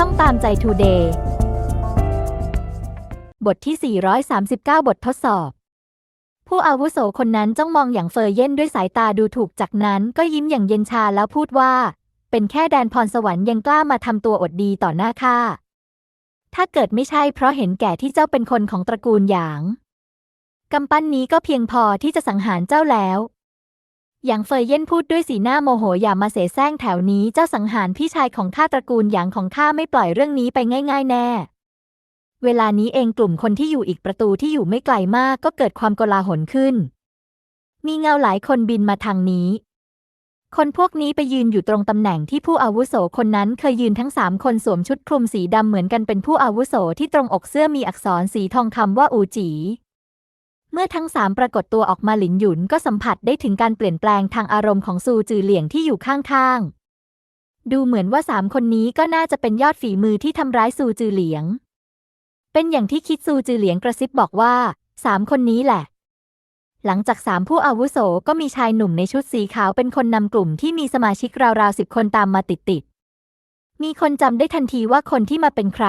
ช่องตามใจทูเดย์บทที่ 439 บททดสอบ ผู้อาวุโสคนนั้นจ้องมองอย่างเฟยเย่นด้วยสายตาดูถูกจากนั้นก็ยิ้มอย่างเย็นชาแล้วพูดว่า เป็นแค่แดนพรสวรรค์ยังกล้ามาทำตัวอดดีต่อหน้าข้าถ้าเกิดไม่ใช่เพราะเห็นแก่ที่เจ้าเป็นคนของตระกูลหยางกำปั้นนี้ก็เพียงพอที่จะสังหารเจ้าแล้ว หยางเฟยเย่นพูดด้วยสีหน้าโมโหอย่ามาเสแสร้งแถวนี้เจ้าสังหารพี่ชายของข้าตระกูลหยางของข้าไม่ปล่อยเรื่องนี้ไปง่าย ๆ แน่ เวลานี้เองกลุ่มคนที่อยู่อีกประตูที่อยู่ไม่ไกลมากก็เกิดความโกลาหลขึ้น มีเงาหลายคนบินมาทางนี้ คนพวกนี้ไปยืนอยู่ตรงตำแหน่งที่ผู้อาวุโสคนนั้นเคยยืนทั้งสามคนสวมชุดคลุมสีดำเหมือนกันเป็นผู้อาวุโสที่ตรงอกเสื้อมีอักษรสีทองคำว่าอูจี มื่อทั้งสามปรากฏตัวออกมาหลินหยุนก็สัมผัสได้ถึงการเปลี่ยนแปลงทางอารมณ์ของซูจือเหลี่ยงที่อยู่ข้างๆ ดูเหมือนว่าสามคนนี้ก็น่าจะเป็นยอดฝีมือที่ทำร้ายซูจือเหลียง เป็นอย่างที่คิดซูจือเหลียงกระซิบบอกว่าสามคนนี้แหละ หลังจากสามผู้อาวุโสก็มีชายหนุ่มในชุดสีขาวเป็นคนนำกลุ่มที่มีสมาชิกราวๆสิบคนตามมาติดๆ มีคนจำได้ทันทีว่าคนที่มาเป็นใคร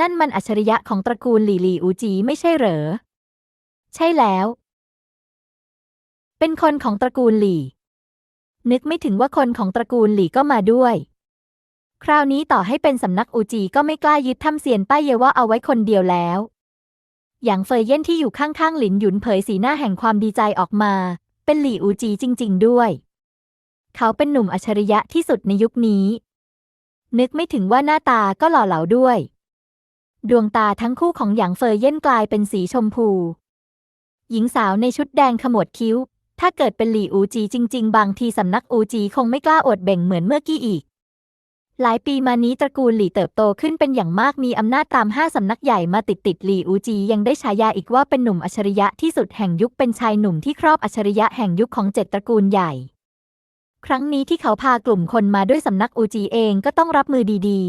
นั่นมันอัจฉริยะของตระกูลหลี่หลี่อูจีไม่ใช่เหรอ ใช่แล้ว เป็นคนของตระกูลหลี่ นึกไม่ถึงว่าคนของตระกูลหลี่ก็มาด้วย คราวนี้ต่อให้เป็นสำนักอูจีก็ไม่กล้ายึดถ้ำเซียนป้ายเยว่าเอาไว้คนเดียวแล้วอย่างเฟยเย่นที่อยู่ข้างๆหลินหยุนเผยสีหน้าแห่งความดีใจออกมา เป็นหลี่อูจีจริง ๆ ด้วย เขาเป็นหนุ่มอัจฉริยะที่สุดในยุคนี้ นึกไม่ถึงว่าหน้าตาก็หล่อเหลาด้วย ดวงตาทั้งคู่ของหยางเฟยเย่นกลายเป็นสีชมพู หญิงสาวในชุดแดงขมวดคิ้ว ถ้าเกิดเป็นหลี่อูจีจริง ๆ บางทีสำนักอูจีคงไม่กล้าอดเบ่งเหมือนเมื่อกี้อีก หลายปีมานี้ตระกูลหลี่เติบโตขึ้นเป็นอย่างมากมีอำนาจตามห้าสำนักใหญ่มาติดติดหลี่อูจียังได้ฉายาอีกว่าเป็นหนุ่มอัจฉริยะที่สุดแห่งยุคเป็นชายหนุ่มที่ครอบอัจฉริยะแห่งยุคของเจ็ดตระกูลใหญ่ ครั้งนี้ที่เขาพากลุ่มคนมาด้วยสำนักอูจีเองก็ต้องรับมือดี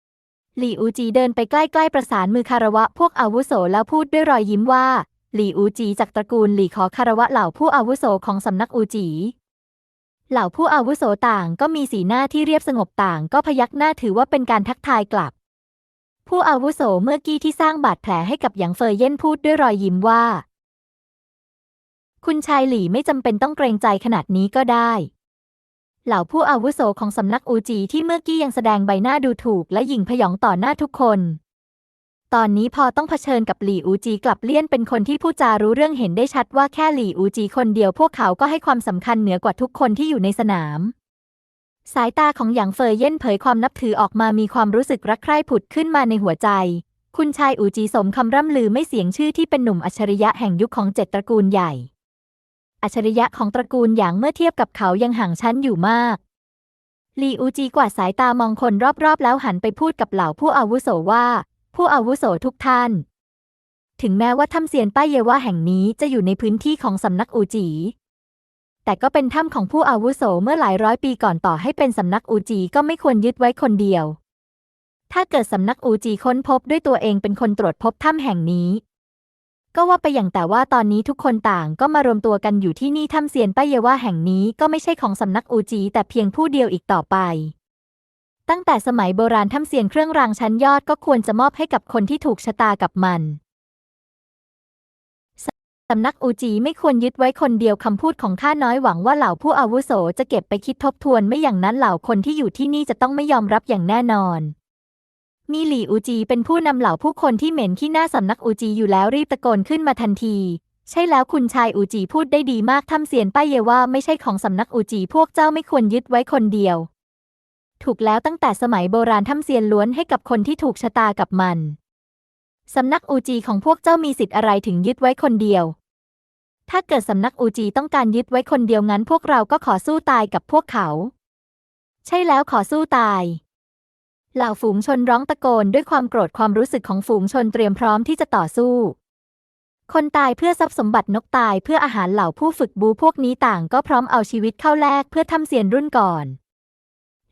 ๆหลี่อูจีเดินไปใกล้ๆประสานมือคารวะพวกอาวุโสแล้วพูดด้วยรอยยิ้มว่า หลี่อูจีจากตระกูลหลี่ขอคารวะเหล่าผู้อาวุโสของสำนักอูจีเหล่าผู้อาวุโสต่างก็มีสีหน้าที่เรียบสงบต่างก็พยักหน้าถือว่าเป็นการทักทายกลับ ผู้อาวุโสเมื่อกี้ที่สร้างบาดแผลให้กับหยางเฟยเย่นพูดด้วยรอยยิ้มว่า คุณชายหลี่ไม่จำเป็นต้องเกรงใจขนาดนี้ก็ได้ เหล่าผู้อาวุโสของสำนักอูจีที่เมื่อกี้ยังแสดงใบหน้าดูถูกและหยิ่งพยองต่อหน้าทุกคน ตอนนี้พอต้องเผชิญกับหลี่อูจีกลับเลี่ยนเป็นคนที่พูดจารู้เรื่องเห็นได้ชัดว่าแค่หลี่อูจีคนเดียวพวกเขาก็ให้ความสำคัญเหนือกว่าทุกคนที่อยู่ในสนาม สายตาของหยางเฟยเย่นเผยความนับถือออกมามีความรู้สึกรักใคร่ผุดขึ้นมาในหัวใจ คุณชายอูจีสมคำร่ำลือไม่เสียงชื่อที่เป็นหนุ่มอัจฉริยะแห่งยุคของเจ็ดตระกูลใหญ่ อัจฉริยะของตระกูลหยางเมื่อเทียบกับเขายังห่างชั้นอยู่มากหลี่อูจีกวาดสายตามองคนรอบๆ แล้วหันไปพูดกับเหล่าผู้อาวุโสว่า ผู้อาวุโสทุกท่าน ถึงแม้ว่าถ้ำเซียนป้ายเยว่าแห่งนี้จะอยู่ในพื้นที่ของสำนักอูจี แต่ก็เป็นถ้ำของผู้อาวุโสเมื่อหลายร้อยปีก่อนต่อให้เป็นสำนักอูจีก็ไม่ควรยึดไว้คนเดียว ถ้าเกิดสำนักอูจีค้นพบด้วยตัวเองเป็นคนตรวจพบถ้ำแห่งนี้ ก็ว่าไปอย่างแต่ว่าตอนนี้ทุกคนต่างก็มารวมตัวกันอยู่ที่นี่ถ้ำเซียนป้ายเยว่าแห่งนี้ก็ไม่ใช่ของสำนักอูจีแต่เพียงผู้เดียวอีกต่อไป ตั้งแต่สมัยโบราณถ้ำเซียนเครื่องรางชั้นยอดก็ควรจะมอบให้กับคนที่ถูกชะตากับมันสำนักอูจีไม่ควรยึดไว้คนเดียวคำพูดของข้าน้อยหวังว่าเหล่าผู้อาวุโสจะเก็บไปคิดทบทวนไม่อย่างนั้นเหล่าคนที่อยู่ที่นี่จะต้องไม่ยอมรับอย่างแน่นอน มีหลี่อูจีเป็นผู้นำเหล่าผู้คนที่เหม็นขี้หน้าสำนักอูจีอยู่แล้วรีบตะโกนขึ้นมาทันที ใช่แล้วคุณชายอูจีพูดได้ดีมากถ้ำเซียนป้ายเยว่าไม่ใช่ของสำนักอูจีพวกเจ้าไม่ควรยึดไว้คนเดียว ถูกแล้วตั้งแต่สมัยโบราณถ้ำเซียนล้วนให้กับคนที่ถูกชะตากับมัน สำนักอูจีของพวกเจ้ามีสิทธิ์อะไรถึงยึดไว้คนเดียว ถ้าเกิดสำนักอูจีต้องการยึดไว้คนเดียวงั้น พวกเราก็ขอสู้ตายกับพวกเขา ใช่แล้วขอสู้ตาย เหล่าฝูงชนร้องตะโกนด้วยความโกรธความรู้สึกของฝูงชนเตรียมพร้อมที่จะต่อสู้ คนตายเพื่อทรัพย์สมบัตินกตายเพื่ออาหารเหล่าผู้ฝึกบูพวกนี้ต่างก็พร้อมเอาชีวิตเข้าแลกเพื่อทำเสียนรุ่นก่อน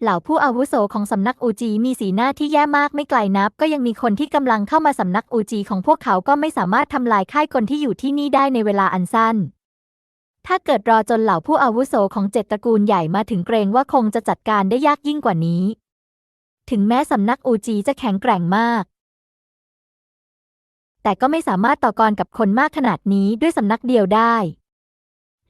เหล่าผู้อาวุโสของสำนักอูจีมีสีหน้าที่แย่มากไม่ไกลนับ ก็ยังมีคนที่กำลังเข้ามาสำนักอูจีของพวกเขาก็ไม่สามารถทำลายค่ายคนที่อยู่ที่นี่ได้ในเวลาอันสั้น ถ้าเกิดรอจนเหล่าผู้อาวุโสของเจ็ดตระกูลใหญ่มาถึงเกรงว่าคงจะจัดการได้ยากยิ่งกว่านี้ ถึงแม้สำนักอูจีจะแข็งแกร่งมาก แต่ก็ไม่สามารถต่อกรกับคนมากขนาดนี้ด้วยสำนักเดียวได้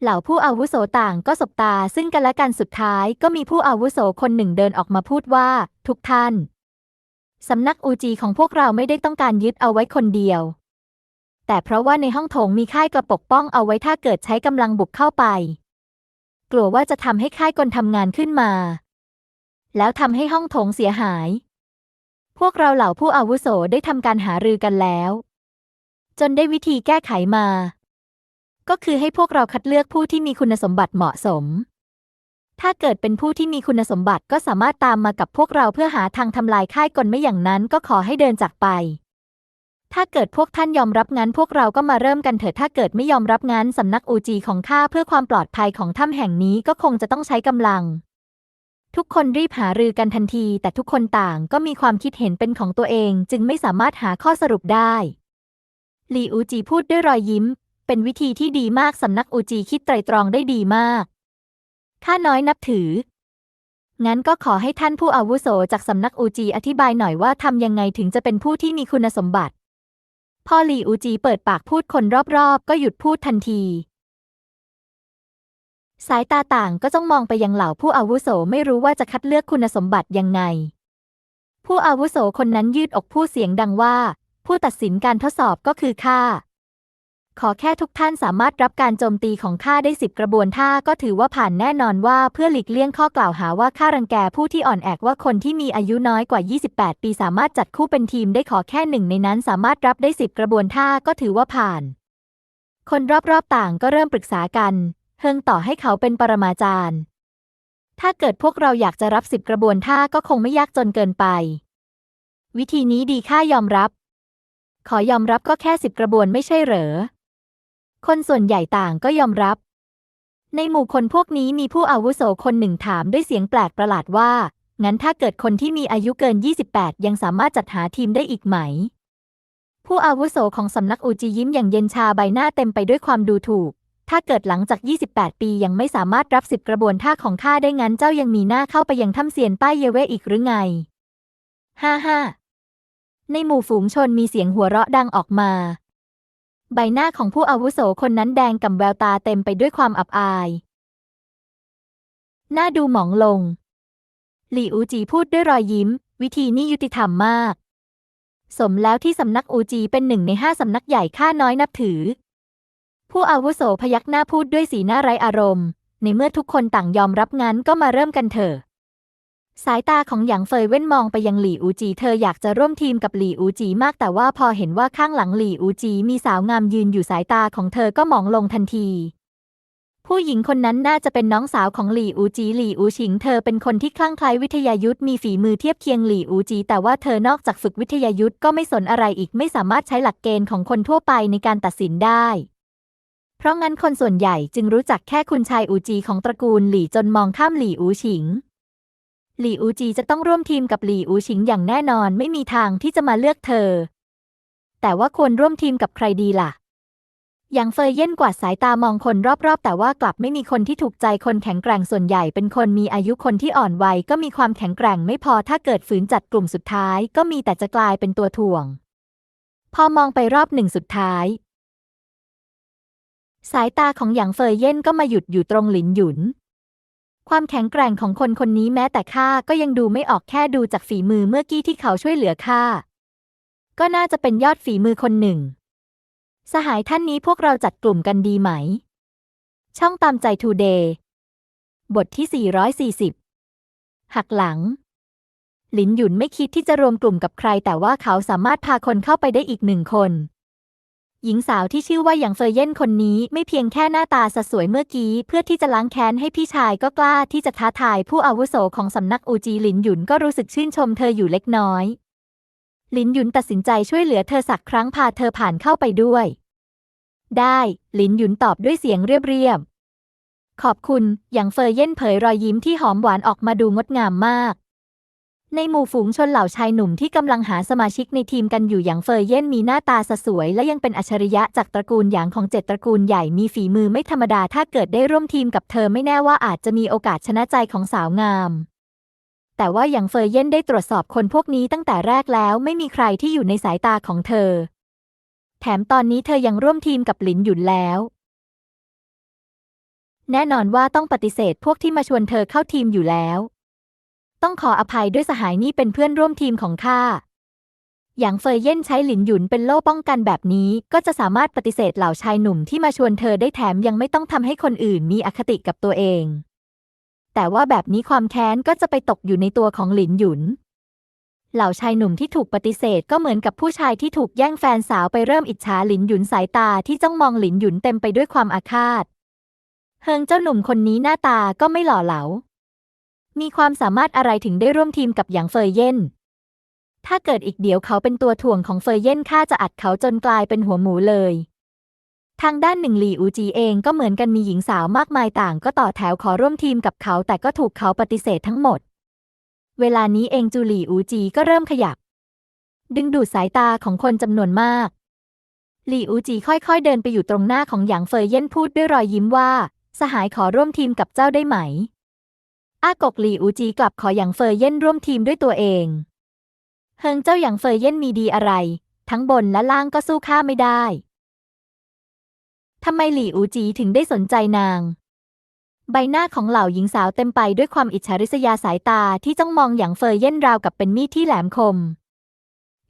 เหล่าผู้อาวุโสต่างก็สบตาซึ่งกันและกันสุดท้ายก็มีผู้อาวุโสคนหนึ่งเดินออกมาพูดว่า ทุกท่าน สำนักอูจีของพวกเราไม่ได้ต้องการยึดเอาไว้คนเดียว แต่เพราะว่าในห้องโถงมีค่ายกระปกป้องเอาไว้ถ้าเกิดใช้กำลังบุกเข้าไป กลัวว่าจะทำให้ค่ายกลทำงานขึ้นมา แล้วทำให้ห้องโถงเสียหาย พวกเราเหล่าผู้อาวุโสได้ทำการหารือกันแล้ว จนได้วิธีแก้ไขมา ก็คือให้พวกเราคัดเลือกผู้ที่มีคุณสมบัติเหมาะสม ถ้าเกิดเป็นผู้ที่มีคุณสมบัติก็สามารถตามมากับพวกเราเพื่อหาทางทำลายค่ายกลไม่อย่างนั้นก็ขอให้เดินจากไป ถ้าเกิดพวกท่านยอมรับงั้นพวกเราก็มาเริ่มกันเถิดถ้าเกิดไม่ยอมรับงั้นสำนักอูจีของข้าเพื่อความปลอดภัยของถ้ำแห่งนี้ก็คงจะต้องใช้กำลังทุกคนรีบหารือกันทันที แต่ทุกคนต่างก็มีความคิดเห็นเป็นของตัวเอง จึงไม่สามารถหาข้อสรุปได้ หลีอูจีพูดด้วยรอยยิ้ม เป็นวิธีที่ดีมากสำนักอูจีคิดไตรตรองได้ดีมาก ข้าน้อยนับถือ งั้นก็ขอให้ท่านผู้อาวุโสจากสำนักอูจีอธิบายหน่อยว่าทำยังไงถึงจะเป็นผู้ที่มีคุณสมบัติ พ่อหลีอูจีเปิดปากพูดคนรอบๆ ก็หยุดพูดทันที สายตาต่างก็จ้องมองไปยังเหล่าผู้อาวุโสไม่รู้ว่าจะคัดเลือกคุณสมบัติยังไง ผู้อาวุโสคนนั้นยืดอกพูดเสียงดังว่า ผู้ตัดสินการทดสอบก็คือข้า ขอแค่ทุกท่านสามารถรับการโจมตีของข้าได้สิบกระบวนท่าก็ถือว่าผ่านแน่นอนว่าเพื่อหลีกเลี่ยงข้อกล่าวหาว่าข้ารังแกผู้ที่อ่อนแอกว่าคนที่มีอายุน้อยกว่า 28 ปีสามารถจัดคู่เป็นทีมได้ขอแค่หนึ่งในนั้นสามารถรับได้สิบกระบวนท่าก็ถือว่าผ่าน คนรอบๆต่างก็เริ่มปรึกษากันเฮิงต่อให้เขาเป็นปรมาจารย์ ถ้าเกิดพวกเราอยากจะรับสิบกระบวนท่าก็คงไม่ยากจนเกินไป วิธีนี้ดีข้ายอมรับ ขอยอมรับก็แค่สิบกระบวนไม่ใช่เหรอ คนส่วนใหญ่ต่างก็ยอมรับ ในหมู่คนพวกนี้มีผู้อาวุโสคนหนึ่งถามด้วยเสียงแปลกประหลาดว่า งั้นถ้าเกิดคนที่มีอายุเกิน 28 ยังสามารถจัดหาทีมได้อีกไหม ผู้อาวุโสของสำนักอูจียิ้มอย่างเย็นชาใบหน้าเต็มไปด้วยความดูถูก ถ้าเกิดหลังจาก 28 ปียังไม่สามารถรับสิบกระบวนท่าของข้าได้งั้นเจ้ายังมีหน้าเข้าไปยังถ้ำเซียนป้ายเยเวอีกหรือไง ฮ่าฮ่าในหมู่ฝูงชนมีเสียงหัวเราะดังออกมา ใบหน้าของผู้อาวุโสคนนั้นแดงก่ำแววตาเต็มไปด้วยความอับอาย หน้าดูหมองลง หลี่อูจีพูดด้วยรอยยิ้ม วิธีนี้ยุติธรรมมาก สมแล้วที่สำนักอูจีเป็นหนึ่งในห้าสำนักใหญ่ข้าน้อยนับถือ ผู้อาวุโสพยักหน้าพูดด้วยสีหน้าไร้อารมณ์ ในเมื่อทุกคนต่างยอมรับงั้นก็มาเริ่มกันเถอะ สายตาของหยางเฟยเว้นมองไปยังหลี่อูจี เธออยากจะร่วมทีมกับหลี่อูจีมากแต่ว่าพอเห็นว่าข้างหลังหลี่อูจีมีสาวงามยืนอยู่สายตาของเธอก็มองลงทันที ผู้หญิงคนนั้นน่าจะเป็นน้องสาวของหลี่อูจีหลี่อูชิง เธอเป็นคนที่คลั่งไคล้วิทยายุทธมีฝีมือเทียบเคียงหลี่อูจี แต่ว่าเธอนอกจากฝึกวิทยายุทธก็ไม่สนอะไรอีกไม่สามารถใช้หลักเกณฑ์ของคนทั่วไปในการตัดสินได้เพราะงั้นคนส่วนใหญ่จึงรู้จักแค่คุณชายอูจีของตระกูลหลี่จนมองข้ามหลี่อูชิง หลี่อูจีจะต้องร่วมทีมกับหลี่อูชิงอย่างแน่นอนไม่มีทางที่จะมาเลือกเธอ แต่ว่าควรร่วมทีมกับใครดีล่ะยางเฟยเย่นกวาดสายตามองคนรอบๆ แต่ว่ากลับไม่มีคนที่ถูกใจคนแข็งแกร่งส่วนใหญ่เป็นคนมีอายุคนที่อ่อนวัยก็มีความแข็งแกร่งไม่พอถ้าเกิดฝืนจัดกลุ่มสุดท้าย ก็มีแต่จะกลายเป็นตัวถ่วง พอมองไปรอบหนึ่งสุดท้าย สายตาของหยางเฟยเย่นก็มาหยุดอยู่ตรงหลินหยุน ความแข็งแกร่งของคนคนนี้แม้แต่ข้าก็ยังดูไม่ออกแค่ดูจากฝีมือเมื่อกี้ที่เขาช่วยเหลือข้าก็น่าจะเป็นยอดฝีมือคนหนึ่ง สหายท่านนี้พวกเราจัดกลุ่มกันดีไหม ช่องตามใจทูเดย์ บทที่ 440 หักหลัง หลินหยุนไม่คิดที่จะรวมกลุ่มกับใคร แต่ว่าเขาสามารถพาคนเข้าไปได้อีกหนึ่งคน หญิงสาวที่ชื่อว่าหยางเฟยเย่นคนนี้ไม่เพียงแค่หน้าตาสะสวยเมื่อกี้ เพื่อที่จะล้างแค้นให้พี่ชายก็กล้าที่จะท้าทายผู้อาวุโสของสำนักอูจีหลินหยุนก็รู้สึกชื่นชมเธออยู่เล็กน้อย หลินหยุนตัดสินใจช่วยเหลือเธอสักครั้งพาเธอผ่านเข้าไปด้วย ได้หลินหยุนตอบด้วยเสียงเรียบๆขอบคุณหยางเฟยเย่นเผยรอยยิ้มที่หอมหวานออกมาดูงดงามมาก ในหมู่ฝูงชนเหล่าชายหนุ่มที่กำลังหาสมาชิกในทีมกันอยู่หยางเฟยเย่นมีหน้าตาสสวย และยังเป็นอัจฉริยะจากตระกูลหยางของเจ็ดตระกูลใหญ่มีฝีมือไม่ธรรมดาถ้าเกิดได้ร่วมทีมกับเธอไม่แน่ว่าอาจจะมีโอกาสชนะใจของสาวงาม แต่ว่าอย่างเฟยเย่นได้ตรวจสอบคนพวกนี้ตั้งแต่แรกแล้วไม่มีใครที่อยู่ในสายตาของเธอ แถมตอนนี้เธอยังร่วมทีมกับหลินหยุนแล้วแน่นอนว่าต้องปฏิเสธพวกที่มาชวนเธอเข้าทีมอยู่แล้ว ต้องขออภัยด้วยสหายนี่เป็นเพื่อนร่วมทีมของข้า อย่างเฟยเย่นใช้หลินหยุนเป็นโล่ป้องกันแบบนี้ ก็จะสามารถปฏิเสธเหล่าชายหนุ่มที่มาชวนเธอได้แถมยังไม่ต้องทำให้คนอื่นมีอคติกับตัวเอง แต่ว่าแบบนี้ความแค้นก็จะไปตกอยู่ในตัวของหลินหยุน เหล่าชายหนุ่มที่ถูกปฏิเสธก็เหมือนกับผู้ชายที่ถูกแย่งแฟนสาวไปเริ่มอิจฉาหลินหยุนสายตาที่จ้องมองหลินหยุนเต็มไปด้วยความอาฆาต เฮิงเจ้าหนุ่มคนนี้หน้าตาก็ไม่หล่อเหลา มีความสามารถอะไรถึงได้ร่วมทีมกับหยางเฟยเย่น ถ้าเกิดอีกเดี๋ยวเขาเป็นตัวถ่วงของเฟยเย่นข้าจะอัดเขาจนกลายเป็นหัวหมูเลย ทางด้านหนึ่งหลี่อูจีเองก็เหมือนกันมีหญิงสาวมากมายต่าง ก็ต่อแถวขอร่วมทีมกับเขาแต่ก็ถูกเขาปฏิเสธทั้งหมด เวลานี้เองจูหลี่อูจีก็เริ่มขยับ ดึงดูดสายตาของคนจำนวนมากหลี่อูจีค่อยๆ เดินไปอยู่ตรงหน้าของหยางเฟยเย่นพูดด้วยรอยยิ้มว่า สหายขอร่วมทีมกับเจ้าได้ไหม อากกหลีอูจีกลับขอหยางเฟยเย่นร่วมทีมด้วยตัวเอง เฮิงเจ้าหยางเฟยเย่นมีดีอะไร ทั้งบนและล่างก็สู้ข้าไม่ได้ทำไมหลี่อูจีถึงได้สนใจนาง ใบหน้าของเหล่าหญิงสาวเต็มไปด้วยความอิจฉาริษยาสายตาที่จ้องมองหยางเฟยเย่นราวกับเป็นมีดที่แหลมคม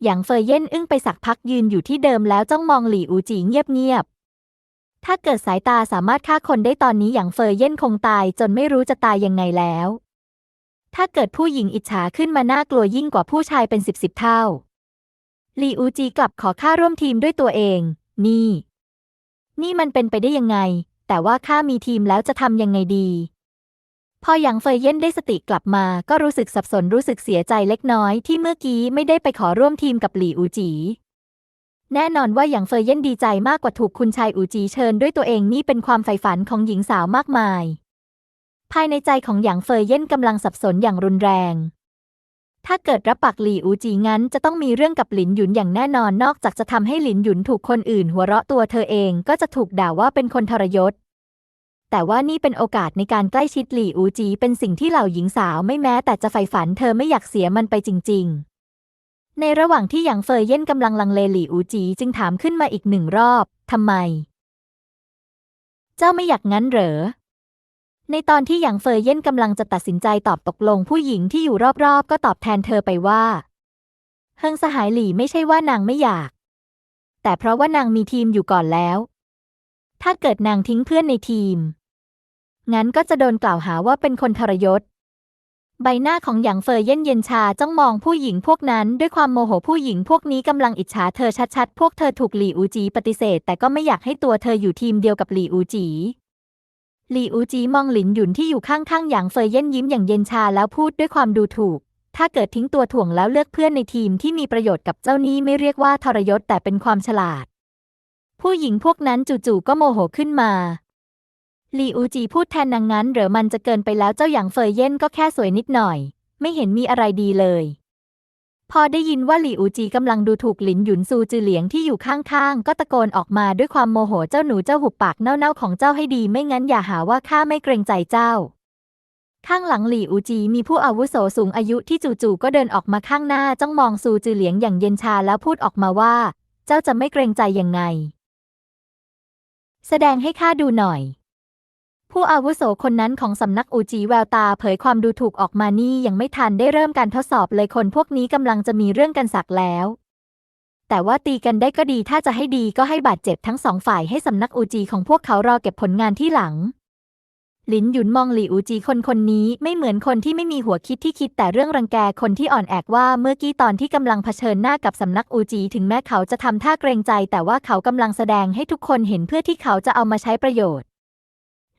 หยางเฟยเย่นอึ้งไปสักพักยืนอยู่ที่เดิมแล้วจ้องมองหลี่อูจีเงียบๆ ถ้าเกิดสายตาสามารถฆ่าคนได้ตอนนี้หยางเฟยเย่นคงตายจนไม่รู้จะตายยังไงแล้ว ถ้าเกิดผู้หญิงอิจฉาขึ้นมาน่ากลัวยิ่งกว่าผู้ชายเป็นสิบสิบเท่าหลีอูจีกลับขอข้าร่วมทีมด้วยตัวเอง นี่ นี่มันเป็นไปได้ยังไง แต่ว่าข้ามีทีมแล้วจะทำยังไงดี พอหยางเฟยเย่นได้สติกลับมาก็รู้สึกสับสนรู้สึกเสียใจเล็กน้อยที่เมื่อกี้ไม่ได้ไปขอร่วมทีมกับหลีอูจี แน่นอนว่าหยางเฟยเย่นดีใจมากกว่าถูกคุณชายอูจีเชิญด้วยตัวเองนี่เป็นความใฝ่ฝันของหญิงสาวมากมาย ภายในใจของหยางเฟยเย่นกำลังสับสนอย่างรุนแรง ถ้าเกิดรับปากหลี่อูจีงั้นจะต้องมีเรื่องกับหลินหยุนอย่างแน่นอนนอกจากจะทำให้หลินหยุนถูกคนอื่น หัวเราะตัวเธอเองก็จะถูกด่าว่าเป็นคนทรยศ แต่ว่านี่เป็นโอกาสในการใกล้ชิดหลี่อูจีเป็นสิ่งที่เหล่าหญิงสาวไม่แม้แต่จะใฝ่ฝันเธอไม่อยากเสียมันไปจริง ๆ ในระหว่างที่หยางเฟยเย่นกำลังลังเลหลี่อูจีจึงถามขึ้นมาอีกหนึ่งรอบ ทำไม เจ้าไม่อยากงั้นเหรอ ในตอนที่หยางเฟยเย่นกำลังจะตัดสินใจตอบตกลงผู้หญิงที่อยู่รอบๆ ก็ตอบแทนเธอไปว่าเฮิงสหายหลี่ไม่ใช่ว่านางไม่อยาก แต่เพราะว่านางมีทีมอยู่ก่อนแล้ว ถ้าเกิดนางทิ้งเพื่อนในทีม งั้นก็จะโดนกล่าวหาว่าเป็นคนทรยศ ใบหน้าของหยางเฟยเย่นเย็นชาจ้องมองผู้หญิงพวกนั้น ด้วยความโมโหผู้หญิงพวกนี้กำลังอิจฉาเธอชัดๆ พวกเธอถูกหลี่อูจีปฏิเสธ แต่ก็ไม่อยากให้ตัวเธออยู่ทีมเดียวกับหลี่อูจีหลี่อูจีมองหลินหยุนที่อยู่ข้างๆหยางเฟยเย่นยิ้มอย่างเย็นชาแล้วพูดด้วยความดูถูก ถ้าเกิดทิ้งตัวถ่วงแล้วเลือกเพื่อนในทีมที่มีประโยชน์กับเจ้านี้ไม่เรียกว่าทรยศแต่เป็นความฉลาด ผู้หญิงพวกนั้นจู่ๆก็โมโหขึ้นมา ลี่อูจีพูดแทนนางงั้นเหรือมันจะเกินไปแล้วเจ้าหยางเฟยเย่นก็แค่สวยนิดหน่อย ไม่เห็นมีอะไรดีเลย พอได้ยินว่าหลี่อูจีกำลังดูถูกหลินหยุนซูจือเหลียงที่อยู่ข้างๆ ก็ตะโกนออกมาด้วยความโมโหเจ้าหนูเจ้าหุบปากเน่าๆของเจ้าให้ดีไม่งั้นอย่าหาว่าข้าไม่เกรงใจเจ้า ข้างหลังหลี่อูจีมีผู้อาวุโสสูงอายุที่จู่ๆก็เดินออกมาข้างหน้าจ้องมองซูจือเหลียงอย่างเย็นชาแล้วพูดออกมาว่า เจ้าจะไม่เกรงใจยังไง แสดงให้ข้าดูหน่อย ผู้อาวุโสคนนั้นของสำนักอูจีแววตาเผยความดูถูกออกมานี่ยังไม่ทันได้เริ่มการทดสอบเลยคนพวกนี้กำลังจะมีเรื่องกันสักแล้ว แต่ว่าตีกันได้ก็ดีถ้าจะให้ดีก็ให้บาดเจ็บทั้งสองฝ่ายให้สำนักอูจีของพวกเขารอเก็บผลงานที่หลัง หลินหยุนมองหลี่อูจีคนคนนี้ไม่เหมือนคนที่ไม่มีหัวคิดที่คิดแต่เรื่องรังแกคนที่อ่อนแอกว่าเมื่อกี้ตอนที่กำลังเผชิญหน้ากับสำนักอูจีถึงแม้เขาจะทำท่าเกรงใจ แต่ว่าเขากำลังแสดงให้ทุกคนเห็นเพื่อที่เขาจะเอามาใช้ประโยชน์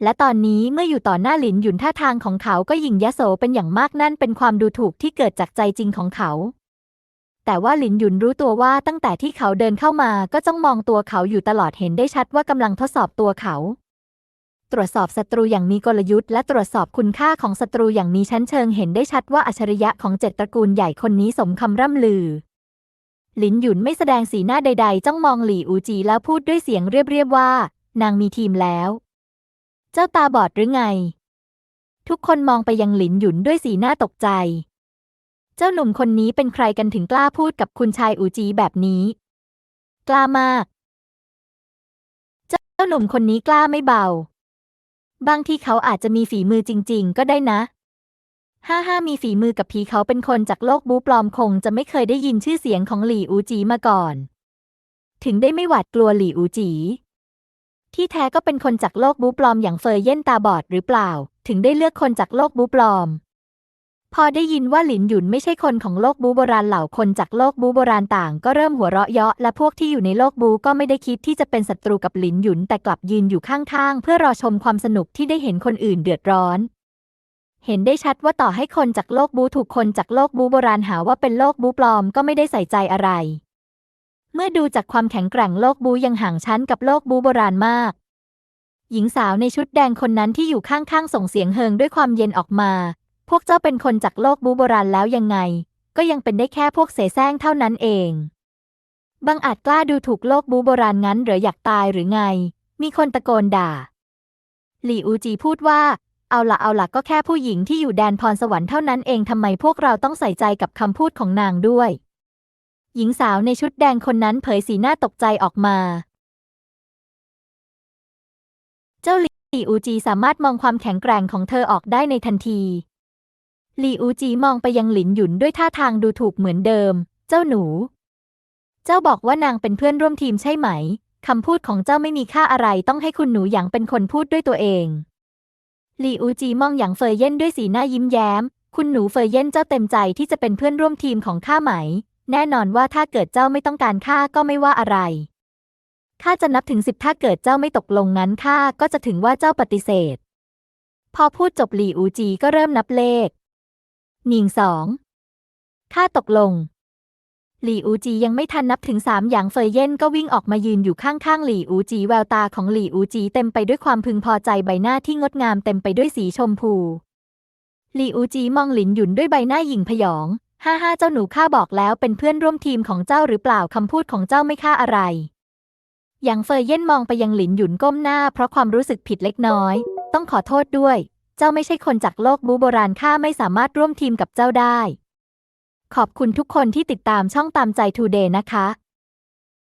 และตอนนี้เมื่ออยู่ต่อหน้าหลินหยุนท่าทางของเขาก็หยิ่งยโสเป็นอย่างมากนั่นเป็นความดูถูกที่เกิดจากใจจริงของเขา แต่ว่าหลินหยุนรู้ตัวว่าตั้งแต่ที่เขาเดินเข้ามาก็จ้องมองตัวเขาอยู่ตลอดเห็นได้ชัดว่ากำลังทดสอบตัวเขา ตรวจสอบศัตรูอย่างมีกลยุทธ์และตรวจสอบคุณค่าของศัตรูอย่างมีชั้นเชิงเห็นได้ชัดว่าอัจฉริยะของเจ็ดตระกูลใหญ่คนนี้สมคำร่ำลือหลินหยุนไม่แสดงสีหน้าใด ๆ จ้องมองหลี่อูจีแล้วพูดด้วยเสียงเรียบๆว่า นางมีทีมแล้ว เจ้าตาบอดหรือไง ทุกคนมองไปยังหลินหยุนด้วยสีหน้าตกใจ เจ้าหนุ่มคนนี้เป็นใครกันถึงกล้าพูดกับคุณชายอูจีแบบนี้ กล้ามาก เจ้าหนุ่มคนนี้กล้าไม่เบา บางที่เขาอาจจะมีฝีมือจริง ๆ ก็ได้นะห้าห้ามีฝีมือกับผีเขาเป็นคนจากโลกบูปลอมคงจะไม่เคยได้ยินชื่อเสียงของหลี่อูจีมาก่อน ถึงได้ไม่หวาดกลัวหลี่อูจี ที่แท้ก็เป็นคนจากโลกบูปลอมอย่างเฟยเย่นตาบอดหรือเปล่า ถึงได้เลือกคนจากโลกบูปลอม พอได้ยินว่าหลินหยุนไม่ใช่คนของโลกบูโบราณเหล่าคนจากโลกบูโบราณต่าง ก็เริ่มหัวเราะเยาะและพวกที่อยู่ในโลกบูก็ไม่ได้คิดที่จะเป็นศัตรูกับหลินหยุนแต่กลับยืนอยู่ข้างๆ เพื่อรอชมความสนุกที่ได้เห็นคนอื่นเดือดร้อนเห็นได้ชัดว่าต่อให้คนจากโลกบูถูกคนจากโลกบูโบราณหาว่าเป็นโลกบูปลอมก็ไม่ได้ใส่ใจอะไร เมื่อดูจากความแข็งแกร่งโลกบูยังห่างชั้นกับโลกบูโบราณมาก หญิงสาวในชุดแดงคนนั้นที่อยู่ข้างๆส่งเสียงเฮิงด้วยความเย็นออกมา พวกเจ้าเป็นคนจากโลกบูโบราณแล้วยังไง ก็ยังเป็นได้แค่พวกเสแสร้งเท่านั้นเองบางอาจกล้าดูถูกโลกบูโบราณงั้นหรืออยากตายหรือไง มีคนตะโกนด่า หลี่อูจีพูดว่า เอาละเอาละก็แค่ผู้หญิงที่อยู่แดนพรสวรรค์เท่านั้นเองทำไมพวกเราต้องใส่ใจกับคำพูดของนางด้วย หญิงสาวในชุดแดงคนนั้นเผยสีหน้าตกใจออกมา เจ้าหลีอูจีสามารถมองความแข็งแกร่งของเธอออกได้ในทันทีหลีอูจีมองไปยังหลินหยุนด้วยท่าทางดูถูกเหมือนเดิม เจ้าหนู เจ้าบอกว่านางเป็นเพื่อนร่วมทีมใช่ไหม คำพูดของเจ้าไม่มีค่าอะไรต้องให้คุณหนูหยางเป็นคนพูดด้วยตัวเองหลีอูจีมองหยางเฟยเย่นด้วยสีหน้ายิ้มแย้ม คุณหนูเฟยเย่นเจ้าเต็มใจที่จะเป็นเพื่อนร่วมทีมของข้าไหม แน่นอนว่าถ้าเกิดเจ้าไม่ต้องการข้าก็ไม่ว่าอะไร ข้าจะนับถึงสิบถ้าเกิดเจ้าไม่ตกลงงั้นข้าก็จะถึงว่าเจ้าปฏิเสธ พอพูดจบหลี่อูจีก็เริ่มนับเลข หนิงสอง ข้าตกลง หลี่อูจียังไม่ทันนับถึงสามอย่างเฟยเย่นก็วิ่งออกมายืนอยู่ข้างๆหลี่อูจีแววตาของหลี่อูจีเต็มไปด้วยความพึงพอใจใบหน้าที่งดงามเต็มไปด้วยสีชมพูหลี่อูจีมองหลินหยุนด้วยใบหน้าหยิ่งพยอง ห้าห้าเจ้าหนูข้าบอกแล้วเป็นเพื่อนร่วมทีมของเจ้าหรือเปล่าคำพูดของเจ้าไม่ค่าอะไร หยางเฟยเย่นมองไปยังหลินหยุนก้มหน้า เพราะความรู้สึกผิดเล็กน้อย ต้องขอโทษด้วย เจ้าไม่ใช่คนจากโลกบูโบราณข้าไม่สามารถร่วมทีมกับเจ้าได้ ขอบคุณทุกคนที่ติดตามช่องตามใจทูเดย์นะคะ